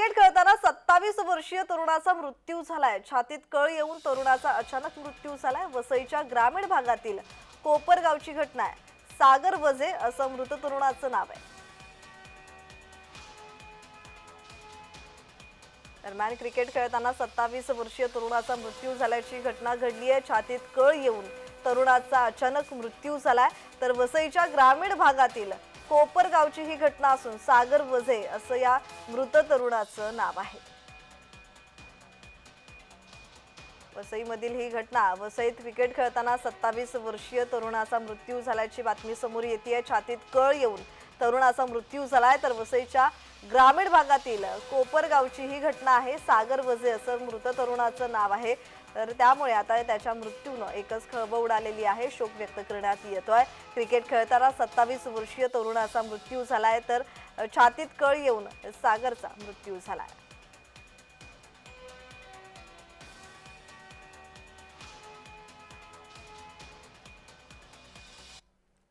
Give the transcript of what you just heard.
Cricket खेळताना सत्तावीस वर्षीय तरुणाचा मृत्यू झालाय. छातीत कळ येऊन तरुणाचा अचानक मृत्यू झालाय वसईच्या ग्रामीण भागातील कोपरगावची घटना आहे. सागर वजे असं मृत तरुणाचं नाव आहे. दरम्यान क्रिकेट खेळताना सत्तावीस वर्षीय तरुणाचा मृत्यू झाल्याची घटना घडली आहे. छातीत कळ येऊन तरुणाचा अचानक मृत्यू झालाय. तर वसईच्या ग्रामीण भागातील कोपरगावची ही घटना असून सागर वझे असं या मृत तरुणाचं नाव आहे. वसईमधील ही घटना वसईत क्रिकेट खेळताना सत्तावीस वर्षीय तरुणाचा मृत्यू झाल्याची बातमी समोर येते छातीत कळ येऊन तरुणाचा मृत्यू झालाय तर वसईच्या ग्रामीण भागातील कोपरगावची ही घटना आहे. सागर वजे असं मृत तरुणाचं नाव आहे. तर त्यामुळे आता त्याच्या मृत्यूनं एकच खळबळ उडालेली आहे. शोक व्यक्त करण्यात येतोय. क्रिकेट खेळताना सत्तावीस वर्षीय तरुणाचा मृत्यू झालाय. तर छातीत कळ येऊन सागरचा मृत्यू झालाय.